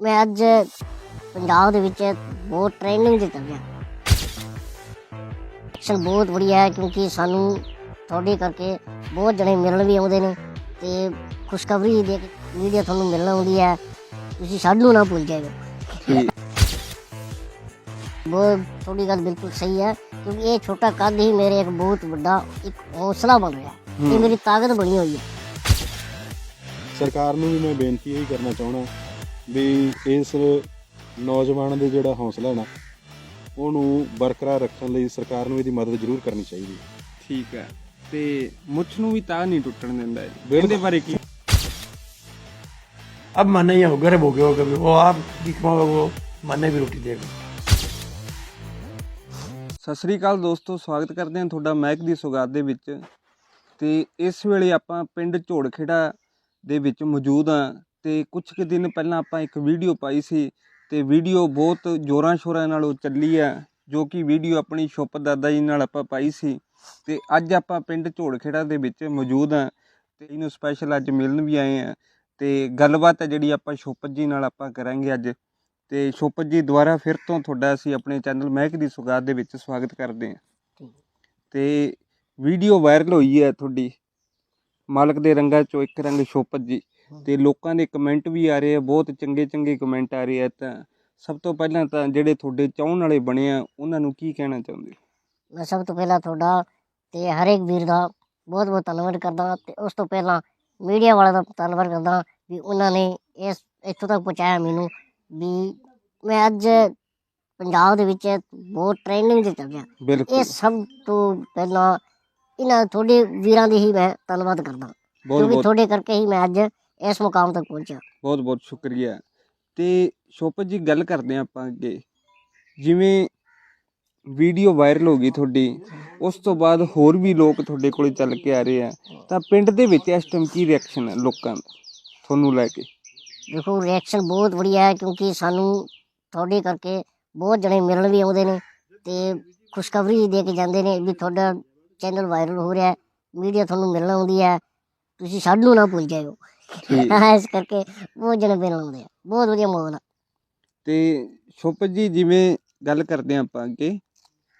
ਮੈਂ ਅੱਜ ਪੰਜਾਬ ਦੇ ਵਿੱਚ ਬਹੁਤ ਟ੍ਰੈਂਡਿੰਗ ਤੇ ਚੱਲ ਰਿਹਾ ਐਕਸ਼ਨ ਬਹੁਤ ਵਧੀਆ ਹੈ ਕਿਉਂਕਿ ਸਾਨੂੰ ਤੁਹਾਡੇ ਕਰਕੇ ਬਹੁਤ ਜਣੇ ਮਿਲਣ ਵੀ ਆਉਂਦੇ ਨੇ ਤੇ ਖੁਸ਼ਖਬਰੀ ਦੇ ਕੇ ਮੀਡੀਆ ਤੁਹਾਨੂੰ ਮਿਲਣ ਆਉਂਦੀ ਹੈ। ਤੁਸੀਂ ਸਾਨੂੰ ਨਾ ਭੁੱਲ ਜਾਇਓ। ਬਹੁਤ ਤੁਹਾਡੀ ਗੱਲ ਬਿਲਕੁਲ ਸਹੀ ਹੈ ਕਿਉਂਕਿ ਇਹ ਛੋਟਾ ਕੱਦ ਹੀ ਮੇਰੇ ਇੱਕ ਬਹੁਤ ਵੱਡਾ ਇੱਕ ਹੌਸਲਾ ਬਣ ਰਿਹਾ ਇਹ ਮੇਰੀ ਤਾਕਤ ਬਣੀ ਹੋਈ ਹੈ। ਸਰਕਾਰ ਨੂੰ ਵੀ ਮੈਂ ਬੇਨਤੀ ਇਹ ਕਰਨਾ ਚਾਹਣਾ ਵੀ ਇਸ ਨੌਜਵਾਨ ਦੇ ਜਿਹੜਾ ਹੌਸਲਾ ਨਾ ਉਹਨੂੰ ਬਰਕਰਾਰ ਰੱਖਣ ਲਈ ਸਰਕਾਰ ਨੂੰ ਇਹਦੀ ਮਦਦ ਜ਼ਰੂਰ ਕਰਨੀ ਚਾਹੀਦੀ ਹੈ ਠੀਕ ਹੈ ਤੇ ਮੁੱਛ ਨੂੰ ਵੀ ਤਾਂ ਨਹੀਂ ਟੁੱਟਣ ਦਿੰਦਾ ਇਹ ਬਿਲਕੁਲ। ਇਹਦੇ ਬਾਰੇ ਕੀ अब मन नहीं हो गरीब हो गए हो कभी वो आप दिखा वो मन भी रोटी देगा ਸਤਿ ਸ੍ਰੀ ਅਕਾਲ ਦੋਸਤੋ ਸਵਾਗਤ ਕਰਦੇ ਹਾਂ ਤੁਹਾਡਾ ਮਹਿਕ ਦੀ ਸੁਗਾਤ ਦੇ ਵਿੱਚ ਤੇ ਇਸ ਵੇਲੇ ਆਪਾਂ ਪਿੰਡ ਝੋੜਖੇੜਾ ਦੇ ਵਿੱਚ ਮੌਜੂਦ ਹਾਂ ਅਤੇ ਕੁਛ ਕੁ ਦਿਨ ਪਹਿਲਾਂ ਆਪਾਂ ਇੱਕ ਵੀਡੀਓ ਪਾਈ ਸੀ ਅਤੇ ਵੀਡੀਓ ਬਹੁਤ ਜ਼ੋਰਾਂ ਸ਼ੋਰਾਂ ਨਾਲ ਉਹ ਚੱਲੀ ਆ, ਜੋ ਕਿ ਵੀਡੀਓ ਆਪਣੀ ਸ਼ੁੱਪ ਦਾਦਾ ਜੀ ਨਾਲ ਆਪਾਂ ਪਾਈ ਸੀ ਅਤੇ ਅੱਜ ਆਪਾਂ ਪਿੰਡ ਝੋਲਖੇੜਾ ਦੇ ਵਿੱਚ ਮੌਜੂਦ ਹਾਂ ਅਤੇ ਇਹਨੂੰ ਸਪੈਸ਼ਲ ਅੱਜ ਮਿਲਣ ਵੀ ਆਏ ਹਾਂ ਅਤੇ ਗੱਲਬਾਤ ਹੈ ਜਿਹੜੀ ਆਪਾਂ ਸ਼ੋਪਤ ਜੀ ਨਾਲ ਆਪਾਂ ਕਰਾਂਗੇ ਅੱਜ ਤੇ ਸ਼ੋਪਤ ਜੀ ਦੁਬਾਰਾ ਫਿਰ ਤੋਂ ਤੁਹਾਡਾ ਅਸੀਂ ਆਪਣੇ ਚੈਨਲ ਮਹਿਕ ਦੀ ਸੁਗਾਤ ਦੇ ਵਿੱਚ ਸਵਾਗਤ ਕਰਦੇ ਹਾਂ ਠੀਕ। ਤੇ ਵੀਡੀਓ ਵਾਇਰਲ ਹੋਈ ਹੈ ਤੁਹਾਡੀ, ਮਾਲਕ ਦੇ ਰੰਗਾਂ ਚੋਂ ਇੱਕ ਰੰਗ ਸ਼ੋਪਤ ਜੀ ਤੇ ਲੋਕਾਂ ਦੇ ਕਮੈਂਟ ਵੀ ਆ ਰਹੇ ਆ ਬਹੁਤ ਚੰਗੇ ਚੰਗੇ ਕਮੈਂਟ ਆ ਰਹੇ ਆ। ਤਾਂ ਸਭ ਤੋਂ ਪਹਿਲਾਂ ਤਾਂ ਜਿਹੜੇ ਤੁਹਾਡੇ ਚਾਹਣ ਵਾਲੇ ਬਣੇ ਆ ਉਹਨਾਂ ਨੂੰ ਕੀ ਕਹਿਣਾ ਚਾਹੁੰਦੇ? ਮੈਂ ਸਭ ਤੋਂ ਪਹਿਲਾਂ ਤੁਹਾਡਾ ਤੇ ਹਰੇਕ ਵੀਰ ਦਾ ਬਹੁਤ ਬਹੁਤ ਧੰਨਵਾਦ ਕਰਦਾ ਤੇ ਉਸ ਤੋਂ ਪਹਿਲਾਂ ਮੀਡੀਆ ਵਾਲਾ ਦਾ ਧੰਨਵਾਦ ਕਰਦਾ ਵੀ ਉਹਨਾਂ ਨੇ ਇਸ ਇੱਥੋਂ ਤੱਕ ਪਹੁੰਚਾਇਆ ਮੈਨੂੰ ਵੀ ਮੈਂ ਅੱਜ ਪੰਜਾਬ ਦੇ ਵਿੱਚ ਬਹੁਤ ਟ੍ਰੈਂਡਿੰਗ ਤੇ ਚੱਲ ਰਿਹਾ। ਇਹ ਸਭ ਤੋਂ ਪਹਿਲਾਂ ਇਹਨਾਂ ਤੁਹਾਡੇ ਵੀਰਾਂ ਦੀ ਹੀ ਮੈਂ ਧੰਨਵਾਦ ਕਰਦਾ। ਕਿਉਂਕਿ ਤੁਹਾਡੇ ਕਰਕੇ ਹੀ ਮੈਂ ਅੱਜ ਇਸ ਮੁਕਾਮ ਤੱਕ ਪਹੁੰਚਿਆ। ਬਹੁਤ ਬਹੁਤ ਸ਼ੁਕਰੀਆ। ਤੇ ਸ਼ੋਪਤ ਜੀ ਗੱਲ ਕਰਦੇ ਹਾਂ ਆਪਾਂ ਅੱਗੇ। ਜਿਵੇਂ ਵੀਡੀਓ ਵਾਇਰਲ ਹੋ ਗਈ ਤੁਹਾਡੀ ਉਸ ਤੋਂ ਬਾਅਦ ਹੋਰ ਵੀ ਲੋਕ ਤੁਹਾਡੇ ਕੋਲੇ ਚੱਲ ਕੇ ਆ ਰਹੇ ਆ। ਤਾਂ ਪਿੰਡ ਦੇ ਵਿੱਚ ਇਸ ਟਾਈਮ ਕੀ ਰਿਐਕਸ਼ਨ ਹੈ ਲੋਕਾਂ ਦਾ ਤੁਹਾਨੂੰ ਲੈ ਕੇ? ਦੇਖੋ ਰਿਐਕਸ਼ਨ ਬਹੁਤ ਵਧੀਆ ਹੈ ਕਿਉਂਕਿ ਸਾਨੂੰ ਤੁਹਾਡੇ ਕਰਕੇ ਬਹੁਤ ਜਣੇ ਮਿਲਣ ਵੀ ਆਉਂਦੇ ਨੇ ਤੇ ਖੁਸ਼ਖਬਰੀ ਦੇ ਕੇ ਜਾਂਦੇ ਨੇ ਵੀ ਤੁਹਾਡਾ ਚੈਨਲ ਵਾਇਰਲ ਹੋ ਰਿਹਾ ਹੈ ਮੀਡੀਆ ਤੁਹਾਨੂੰ ਮਿਲਣ ਆਉਂਦੀ ਹੈ। ਤੁਸੀਂ ਸਾਨੂੰ ਨਾ ਭੁੱਲ ਜਾਇਓ। ਠੀਕ ਇਸ ਕਰਕੇ ਬਹੁਤ ਜਣੇ ਮਿਲਣ ਆਉਂਦੇ ਆ। ਬਹੁਤ ਵਧੀਆ ਮਾਹੌਲ ਆ। ਤੇ ਸ਼ੋਪਤ ਜੀ ਜਿਵੇਂ ਗੱਲ ਕਰਦੇ ਹਾਂ ਆਪਾਂ ਅੱਗੇ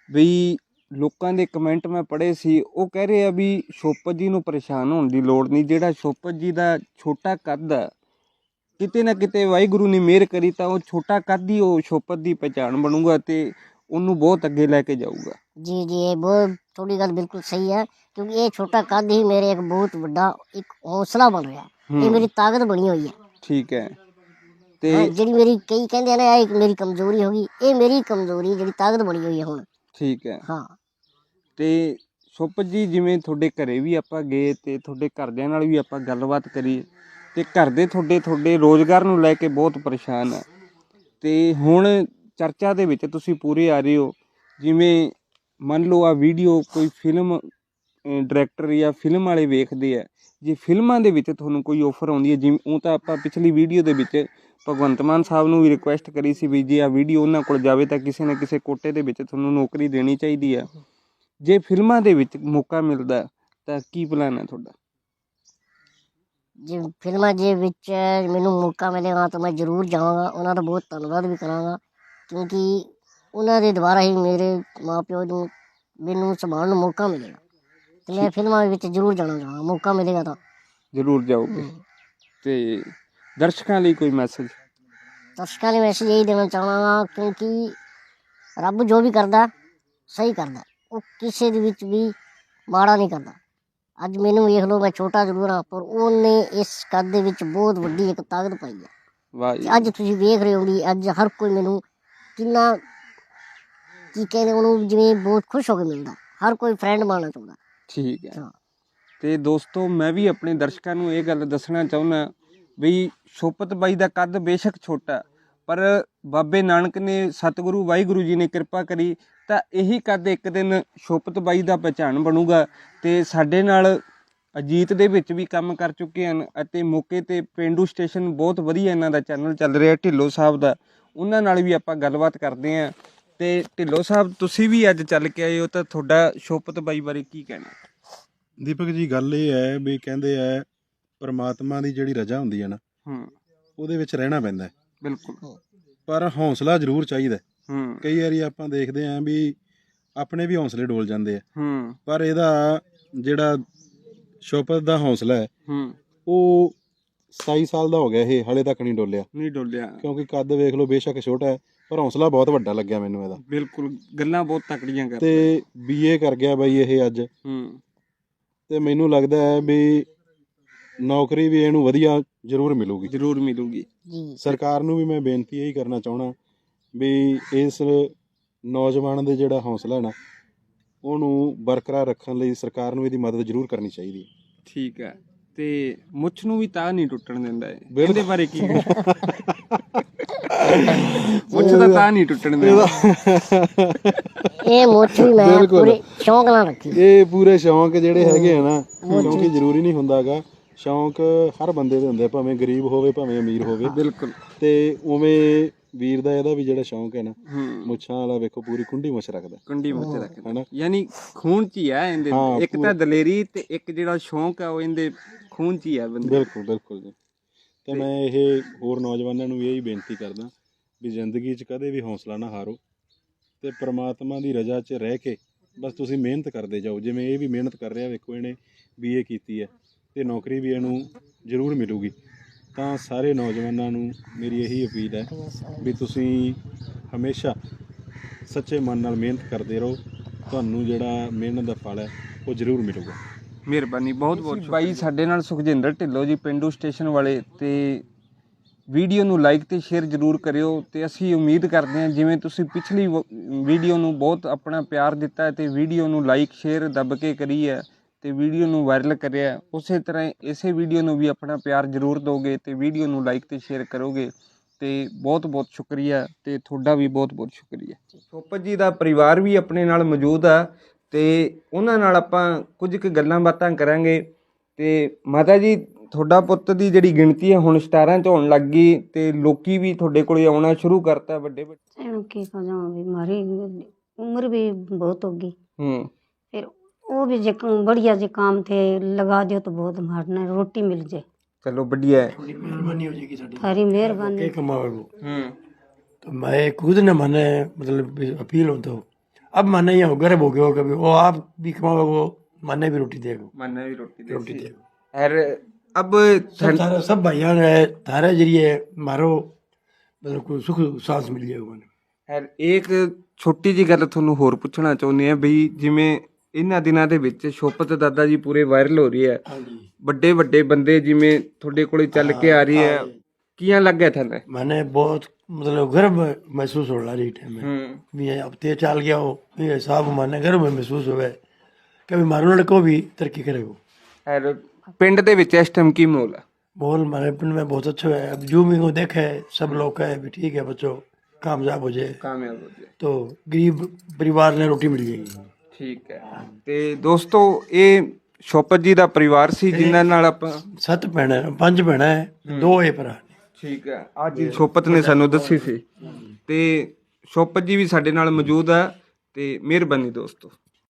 ਵੀ ਲੋਕਾਂ ਦੇ ਕਮੈਂਟ ਮੈਂ ਪੜ੍ਹੇ ਸੀ ਉਹ ਕਹਿ ਰਹੇ ਆ ਵੀ ਸ਼ੋਪਤ ਜੀ ਨੂੰ ਪਰੇਸ਼ਾਨ ਹੋਣ ਦੀ ਲੋੜ ਨਹੀਂ। ਜਿਹੜਾ ਸ਼ੋਪਤ ਜੀ ਦਾ ਛੋਟਾ ਕੱਦ ਆ ਕਿਤੇ ਨਾ ਕਿਤੇ ਵਾਹਿਗੁਰੂ ਨੇ ਮਿਹਰ ਕਰੀ ਤਾਂ ਉਹ ਛੋਟਾ ਕੱਦ ਹੀ ਉਹ ਸ਼ੋਪਤ ਦੀ ਪਛਾਣ ਬਣੂਗਾ ਤੇ ਉਹਨੂੰ ਬਹੁਤ ਅੱਗੇ ਲੈ ਕੇ ਜਾਊਗਾ। ਜੀ ਜੀ ਇਹ ਬਹੁਤ ਤੁਹਾਡੀ ਗੱਲ ਬਿਲਕੁਲ ਸਹੀ ਹੈ ਕਿਉਂਕਿ ਇਹ ਛੋਟਾ ਕੱਦ ਹੀ ਮੇਰੇ ਇੱਕ ਬਹੁਤ ਵੱਡਾ ਇੱਕ ਹੌਸਲਾ ਬਣ ਰਿਹਾ। ਇਹ ਮੇਰੀ ਤਾਕਤ ਬਣੀ ਹੋਈ ਹੈ। ਠੀਕ ਹੈ। ਹਾਂ, ਤੇ ਜਿਹੜੀ ਮੇਰੀ ਕਈ ਕਹਿੰਦੇ ਆ ਨਾ ਇਹ ਇੱਕ ਮੇਰੀ ਕਮਜ਼ੋਰੀ ਹੋ ਗਈ। ਇਹ ਮੇਰੀ ਕਮਜ਼ੋਰੀ ਜਿਹੜੀ ਤਾਕਤ ਬਣੀ ਹੋਈ ਹੈ ਹੁਣ। ਠੀਕ ਹੈ। ਹਾਂ। ਤੇ ਸੁਪਤ ਜੀ ਜਿਵੇਂ ਤੁਹਾਡੇ ਘਰੇ ਵੀ ਆਪਾਂ ਗਏ ਤੇ ਤੁਹਾਡੇ ਘਰਦਿਆਂ ਨਾਲ ਵੀ ਆਪਾਂ ਗੱਲਬਾਤ ਕਰੀ ਤੇ ਘਰ ਦੇ ਤੁਹਾਡੇ ਤੁਹਾਡੇ ਰੋਜ਼ਗਾਰ ਨੂੰ ਲੈ ਕੇ ਬਹੁਤ ਪਰੇਸ਼ਾਨ ਆ। ਤੇ ਹੁਣ ਚਰਚਾ ਦੇ ਵਿੱਚ ਤੁਸੀਂ ਪੂਰੇ ਆ ਰਹੇ ਹੋ। ਜਿਵੇਂ ਮੰਨ ਲਓ ਆ ਵੀਡੀਓ ਕੋਈ ਫਿਲਮ ਡਾਇਰੈਕਟਰ ਜਾਂ ਫਿਲਮ ਵਾਲੇ ਵੇਖਦੇ ਆ। ਜੇ ਫਿਲਮਾਂ ਦੇ ਵਿੱਚ ਤੁਹਾਨੂੰ ਕੋਈ ਆਫਰ ਆਉਂਦੀ ਹੈ, ਜਿਵੇਂ ਉਹ ਤਾਂ ਆਪਾਂ ਪਿਛਲੀ ਵੀਡੀਓ ਦੇ ਵਿੱਚ ਭਗਵੰਤ ਮਾਨ ਸਾਹਿਬ ਨੂੰ ਵੀ ਰਿਕੁਐਸਟ ਕਰੀ ਸੀ ਵੀ ਜੇ ਆ ਵੀਡੀਓ ਉਹਨਾਂ ਕੋਲ ਜਾਵੇ ਤਾਂ ਕਿਸੇ ਨਾ ਕਿਸੇ ਕੋਟੇ ਦੇ ਵਿੱਚ ਤੁਹਾਨੂੰ ਨੌਕਰੀ ਦੇਣੀ ਚਾਹੀਦੀ ਹੈ। ਜੇ ਫਿਲਮਾਂ ਦੇ ਵਿੱਚ ਮੌਕਾ ਮਿਲਦਾ ਤਾਂ ਕੀ ਪਲਾਨ ਹੈ ਤੁਹਾਡਾ? ਜੇ ਫਿਲਮਾਂ ਦੇ ਵਿੱਚ ਮੈਨੂੰ ਮੌਕਾ ਮਿਲੇਗਾ ਤਾਂ ਮੈਂ ਜ਼ਰੂਰ ਜਾਵਾਂਗਾ। ਉਹਨਾਂ ਦਾ ਬਹੁਤ ਧੰਨਵਾਦ ਵੀ ਕਰਾਂਗਾ, ਕਿਉਂਕਿ ਉਹਨਾਂ ਦੇ ਦੁਆਰਾ ਹੀ ਮੇਰੇ ਮਾਪਿਓ ਨੂੰ ਮੈਨੂੰ ਸੰਭਾਲਣ ਨੂੰ ਮੌਕਾ ਮਿਲੇਗਾ ਤੇ ਮੈਂ ਫਿਲਮਾਂ ਵਿੱਚ ਜ਼ਰੂਰ ਜਾਣਾ ਚਾਹਾਂਗਾ ਮੌਕਾ ਮਿਲੇਗਾ ਤਾਂ। ਜ਼ਰੂਰ ਜਾਓਗੇ ਤੇ ਦਰਸ਼ਕਾਂ ਲਈ ਕੋਈ ਮੈਸੇਜ ਦਰਸ਼ਕਾਂ ਨੂੰ ਮੈਸੇਜ ਇਹੀ ਦੇਣਾ ਚਾਹਾਂਗਾ ਕਿਉਂਕਿ ਰੱਬ ਜੋ ਵੀ ਕਰਦਾ ਸਹੀ ਕਰਦਾ। ਉਹ ਕਿਸੇ ਦੇ ਵਿੱਚ ਵੀ ਮਾੜਾ ਨਹੀਂ ਕਰਦਾ। ਅੱਜ ਮੈਨੂੰ ਵੇਖ ਲਓ ਮੈਂ ਛੋਟਾ ਜ਼ਰੂਰ ਹਾਂ ਪਰ ਉਹਨੇ ਇਸ ਕੱਦ ਦੇ ਵਿੱਚ ਬਹੁਤ ਵੱਡੀ ਇੱਕ ਤਾਕਤ ਪਾਈ ਹੈ ਵਾਹ ਜੀ। ਤੇ ਅੱਜ ਤੁਸੀਂ ਵੇਖ ਰਹੇ ਹੋ ਵੀ ਅੱਜ ਹਰ ਕੋਈ ਮੈਨੂੰ ਕਿੰਨਾ ਕੀ ਕਹਿੰਦੇ ਉਹਨੂੰ ਜਿਵੇਂ ਬਹੁਤ ਖੁਸ਼ ਹੋ ਕੇ ਮਿਲਦਾ। ਹਰ ਕੋਈ ਫਰੈਂਡ ਬਣਨਾ ਚਾਹੁੰਦਾ। ਠੀਕ ਹੈ। ਤੇ ਦੋਸਤੋ ਮੈਂ ਵੀ ਆਪਣੇ ਦਰਸ਼ਕਾਂ ਨੂੰ ਇਹ ਗੱਲ ਦੱਸਣਾ ਚਾਹੁੰਦਾ ਵੀ ਸ਼ੋਪਤ ਬਾਈ ਦਾ ਕੱਦ ਬੇਸ਼ੱਕ ਛੋਟਾ ਪਰ ਬਾਬੇ ਨਾਨਕ ਨੇ ਸਤਿਗੁਰੂ ਵਾਹਿਗੁਰੂ ਜੀ ਨੇ ਕਿਰਪਾ ਕਰੀ ਤਾਂ ਇਹੀ ਕੱਦ ਇੱਕ ਦਿਨ ਸ਼ੋਪਤ ਬਾਈ ਦਾ ਪਛਾਣ ਬਣੂਗਾ ਤੇ ਸਾਡੇ ਨਾਲ ਅਜੀਤ ਦੇ ਵਿੱਚ ਵੀ ਕੰਮ ਕਰ ਚੁੱਕੇ ਹਨ ਅਤੇ ਮੌਕੇ ਤੇ ਪਿੰਡੂ ਸਟੇਸ਼ਨ ਬਹੁਤ ਵਧੀਆ ਇਹਨਾਂ ਦਾ ਚੈਨਲ ਚੱਲ ਰਿਹਾ ਢਿੱਲੋਂ ਸਾਹਿਬ ਦਾ ਉਹਨਾਂ ਨਾਲ ਵੀ ਆਪਾਂ ਗੱਲਬਾਤ ਕਰਦੇ ਆਂ ਤੇ ਢਿੱਲੋਂ ਸਾਹਿਬ ਤੁਸੀਂ ਵੀ ਅੱਜ ਚੱਲ ਕੇ ਆਏ ਹੋ ਤਾਂ ਤੁਹਾਡਾ ਸ਼ੋਪਤ ਬਾਈ ਬਾਰੇ ਕੀ ਕਹਿਣਾ? ਦੀਪਕ ਜੀ ਗੱਲ ਇਹ ਹੈ ਵੀ ਕਹਿੰਦੇ ਆ ਪਰਮਾਤਮਾ ਦੀ ਜਿਹੜੀ ਰਜ਼ਾ ਹੁੰਦੀ ਹੈ ਨਾ ਹੂੰ। ਉਹਦੇ ਵਿੱਚ ਰਹਿਣਾ ਪੈਂਦਾ ਹੈ। ਬਿਲਕੁਲ। ਪਰ ਹੌਸਲਾ ਜ਼ਰੂਰ ਚਾਹੀਦਾ ਹੈ। ਹੂੰ। ਕਈ ਵਾਰੀ ਆਪਾਂ ਦੇਖਦੇ ਆਂ ਵੀ ਆਪਣੇ ਵੀ ਹੌਸਲੇ ਡੋਲ ਜਾਂਦੇ ਆ। ਹੂੰ। ਪਰ ਇਹਦਾ ਜਿਹੜਾ ਸ਼ੋਪਤ ਦਾ ਹੌਸਲਾ ਹੈ ਹੂੰ। ਉਹ 27 ਸਾਲ ਦਾ ਹੋ ਗਿਆ ਇਹ ਹਲੇ ਤੱਕ ਨਹੀਂ ਡੋਲਿਆ। ਨਹੀਂ ਡੋਲਿਆ। ਕਿਉਂਕਿ ਕੱਦ ਵੇਖ ਲਓ ਬੇਸ਼ੱਕ ਛੋਟਾ ਹੈ। ਪਰ ਹੌਸਲਾ ਬਹੁਤ ਵੱਡਾ ਲੱਗਿਆ ਮੈਨੂੰ ਇਹਦਾ। ਬਿਲਕੁਲ ਗੱਲਾਂ ਬਹੁਤ ਤਕੜੀਆਂ ਕਰਦਾ। ਤੇ ਬੀਏ ਕਰ ਗਿਆ ਬਾਈ ਇਹ ਅੱਜ। ਹੂੰ। ਤੇ ਮੈਨੂੰ ਲੱਗਦਾ ਹੈ ਵੀ ਨੌਕਰੀ ਵੀ ਇਹਨੂੰ ਵਧੀਆ ਜ਼ਰੂਰ ਮਿਲੂਗੀ। ਜ਼ਰੂਰ ਮਿਲੂਗੀ। ਜੀ। ਸਰਕਾਰ ਨੂੰ ਵੀ ਮੈਂ ਬੇਨਤੀ ਇਹੀ ਕਰਨਾ ਚਾਹਣਾ ਵੀ ਇਸ ਨੌਜਵਾਨ ਦੇ ਜਿਹੜਾ ਹੌਸਲਾ ਹੈ ਨਾ ਉਹਨੂੰ ਬਰਕਰਾਰ ਰੱਖਣ ਲਈ ਸਰਕਾਰ ਨੂੰ ਇਹਦੀ ਮਦਦ ਜ਼ਰੂਰ ਕਰਨੀ ਚਾਹੀਦੀ ਹੈ। ਠੀਕ ਹੈ। ਤੇ ਮੁੱਛ ਨੂੰ ਵੀ ਤਾਂ ਨਹੀਂ ਟੁੱਟਣ ਦਿੰਦਾ ਇਹ। ਇਹਦੇ ਬਾਰੇ ਕੀ ਮੁੱਛ ਦਾ ਤਾਂ ਨਹੀਂ ਟੁੱਟਣ ਦਿੰਦਾ ਇਹ ਮੁੱਛ ਵੀ ਮੈਂ। ਪੂਰੇ ਸ਼ੌਂਕ ਨਾਲ ਰੱਖੀ ਇਹ ਪੂਰੇ ਸ਼ੌਂਕ ਜਿਹੜੇ ਹੈਗੇ ਆ ਨਾ ਕਿਉਂਕਿ ਜ਼ਰੂਰੀ ਨਹੀਂ ਹੁੰਦਾਗਾ ਸ਼ੌਂਕ ਹਰ ਬੰਦੇ ਦੇ ਹੁੰਦੇ ਆ, ਭਾਵੇਂ ਗਰੀਬ ਹੋਵੇ ਭਾਵੇਂ ਅਮੀਰ ਹੋਵੇ ਬਿਲਕੁਲ ਤੇ ਉਵੇਂ ਵੀਰ ਦਾ ਇਹਦਾ ਵੀ ਜਿਹੜਾ ਸ਼ੌਂਕ ਹੈ ਨਾ ਹੂੰ ਮੁੱਛਾਂ ਵਾਲਾ ਵੇਖੋ ਪੂਰੀ ਕੁੰਡੀ ਮੁੱਛ ਰੱਖਦਾ ਕੰਡੀ ਮੁੱਛ ਰੱਖਦਾ ਹਨਾ ਯਾਨੀ ਖੂਨ ਚ ਹੀ ਆ ਇਹਦੇ ਹਾਂ, ਇੱਕ ਤਾਂ ਦਲੇਰੀ ਤੇ ਇੱਕ ਜਿਹੜਾ ਸ਼ੌਂਕ ਆ ਉਹ ਇਹਦੇ ਖੂਨ ਚ ਹੀ ਆ ਬੰਦੇ ਬਿਲਕੁਲ ਬਿਲਕੁਲ ਜੀ ਤੇ ਮੈਂ ਇਹ ਹੋਰ ਨੌਜਵਾਨਾਂ ਨੂੰ ਵੀ ਇਹੀ ਬੇਨਤੀ ਕਰਦਾ ਵੀ ਜ਼ਿੰਦਗੀ 'ਚ ਕਦੇ ਵੀ ਹੌਸਲਾ ਨਾ ਹਾਰੋ ਤੇ ਪ੍ਰਮਾਤਮਾ ਦੀ ਰਜ਼ਾ 'ਚ ਰਹਿ ਕੇ ਬਸ ਤੁਸੀਂ ਮਿਹਨਤ ਕਰਦੇ ਜਾਓ ਜਿਵੇਂ ਇਹ ਵੀ ਮਿਹਨਤ ਕਰ ਰਿਹਾ ਵੇਖੋ ਇਹਨੇ ਬੀਏ ਕੀਤੀ ਹੈ ਤੇ ਨੌਕਰੀ ਵੀ ਇਹਨੂੰ ਜ਼ਰੂਰ ਮਿਲੂਗੀ। ਤਾਂ ਸਾਰੇ ਨੌਜਵਾਨਾਂ ਨੂੰ ਮੇਰੀ ਇਹੀ ਅਪੀਲ ਹੈ ਵੀ ਤੁਸੀਂ ਹਮੇਸ਼ਾ ਸੱਚੇ ਮਨ ਨਾਲ ਮਿਹਨਤ ਕਰਦੇ ਰਹੋ ਤੁਹਾਨੂੰ ਜਿਹੜਾ ਮਿਹਨਤ ਦਾ ਫਲ ਹੈ ਉਹ ਜ਼ਰੂਰ ਮਿਲੂਗਾ। ਮਿਹਰਬਾਨੀ ਬਹੁਤ ਬਹੁਤ ਬਾਈ ਸਾਡੇ ਨਾਲ ਸੁਖਜਿੰਦਰ ਢਿੱਲੋਂ ਜੀ ਪਿੰਡੂ ਸਟੇਸ਼ਨ ਵਾਲੇ ਤੇ ਵੀਡੀਓ ਨੂੰ ਲਾਈਕ ਤੇ ਸ਼ੇਅਰ ਜਰੂਰ ਕਰਿਓ ਤੇ ਅਸੀਂ ਉਮੀਦ ਕਰਦੇ ਹਾਂ ਜਿਵੇਂ ਤੁਸੀਂ ਪਿਛਲੀ ਵ- ਵੀਡੀਓ ਨੂੰ ਬਹੁਤ ਆਪਣਾ ਪਿਆਰ ਦਿੱਤਾ ਹੈ ਤੇ ਵੀਡੀਓ ਨੂੰ ਲਾਈਕ ਸ਼ੇਅਰ ਦੱਬ ਕੇ ਕਰੀ ਹੈ ਤੇ ਵੀਡੀਓ ਨੂੰ ਵਾਇਰਲ ਕਰਿਆ ਉਸੇ ਤਰ੍ਹਾਂ ਇਸੇ ਵੀਡੀਓ ਨੂੰ ਵੀ ਆਪਣਾ ਪਿਆਰ ਜਰੂਰ ਦਿਓਗੇ ਤੇ ਵੀਡੀਓ ਨੂੰ ਲਾਈਕ ਤੇ ਸ਼ੇਅਰ ਕਰੋਗੇ ਤੇ ਬਹੁਤ ਬਹੁਤ ਸ਼ੁਕਰੀਆ ਤੇ ਤੁਹਾਡਾ ਵੀ ਬਹੁਤ ਬਹੁਤ ਸ਼ੁਕਰੀਆ। ਸੋਪਤ ਜੀ ਦਾ ਪਰਿਵਾਰ ਵੀ ਆਪਣੇ ਨਾਲ ਮੌਜੂਦ ਆ ਤੇ ਉਹਨਾਂ ਨਾਲ ਆਪਾਂ ਕੁਝ ਕੁ ਗੱਲਾਂ ਬਾਤਾਂ ਕਰਾਂਗੇ ਤੇ ਮਾਤਾ ਜੀ ਤੁਹਾਡਾ ਪੁੱਤ ਦੀ ਜਿਹੜੀ ਗਿਣਤੀ ਹੈ ਹੁਣ 17 ਚ ਹੋਣ ਲੱਗ ਗਈ ਤੇ ਲੋਕੀ ਵੀ ਤੁਹਾਡੇ ਕੋਲੇ ਆਉਣਾ ਸ਼ੁਰੂ ਕਰਤਾ ਵੱਡੇ ਵੱਡੇ ਇਹਨੂੰ ਕੀ ਕਹਾਂ ਵੀ ਮਾਰੀ उम्र भी बहुत होगी ਹੂੰ फिर वो भी जे बढ़िया जे काम थे लगा दियो तो बहुत मारना रोटी मिल जाए ਚਲੋ बढ़िया है थोड़ी मेहरबानी हो जाएगी साड़ी थारी मेहरबानी के कमावे वो हम्म तो मैं खुद ने माने मतलब अपील हो तो अब माने यहाँ गर्व हो गया हो कभी वो आप भी कमावे वो माने भी रोटी देगा माने भी रोटी दे रोटी देगा और अब सब थारे सब भाइयों ने थारे जरिए मारो मतलब कोई सुख सांस मिल जाएगा मैंने ਔਰ ਇੱਕ ਛੋਟੀ ਜੀ ਗੱਲ ਤੁਹਾਨੂੰ ਹੋਰ ਪੁੱਛਣਾ ਚਾਹੁੰਦੇ ਆ ਬਈ ਜਿਵੇਂ ਇਹਨਾਂ ਦਿਨਾਂ ਦੇ ਵਿੱਚ ਸ਼ੋਪਤ ਦਾਦਾ ਜੀ ਪੂਰੇ ਵਾਇਰਲ ਹੋ ਰਹੀ ਹੈ हाँ जी ਵੱਡੇ ਵੱਡੇ ਬੰਦੇ ਜਿਵੇਂ ਤੁਹਾਡੇ ਕੋਲੇ ਚੱਲ ਕੇ ਆ ਰਹੀ ਹੈ ਕੀਆਂ ਲੱਗਿਆ ਤੁਹਾਨੂੰ मैंने बहुत मतलब गर्व महसूस हो रहा है टाइम में ਹੂੰ भी ये अब ते चाल गया हो ये साहब माने गर्व महसूस होवे कभी मारो लड़को भी तरक्की करेगा ਔਰ ਪਿੰਡ ਦੇ ਵਿੱਚ ਇਸ ਟਾਈਮ ਕੀ ਮਾਹੌਲ ਹੈ माहौल हमारे पिंड में बहुत अच्छा है अब जो भी को देखे सब लोग कहे भी ठीक है बच्चों कामयाब हो जाए ਕਾਮਯਾਬ ਹੋ ਜਾਏ तो गरीब परिवार ने रोटी मिल जाएगी ਠੀਕ ਹੈ ਤੇ ਦੋਸਤੋ ਇਹ ਸ਼ੋਪਤ ਜੀ ਦਾ ਪਰਿਵਾਰ ਸੀ ਜਿਨ੍ਹਾਂ ਨਾਲ ਆਪਾਂ सत्त भैन पंज भैन है दो ये भरा ने ਠੀਕ ਹੈ ਅੱਜ ਸ਼ੋਪਤ ਨੇ ਸਾਨੂੰ ਦੱਸੀ ਸੀ ਤੇ ਸ਼ੋਪਤ ਜੀ ਵੀ ਸਾਡੇ ਨਾਲ ਮੌਜੂਦ ਆ ਤੇ ਮਿਹਰਬਾਨੀ ਦੋਸਤੋ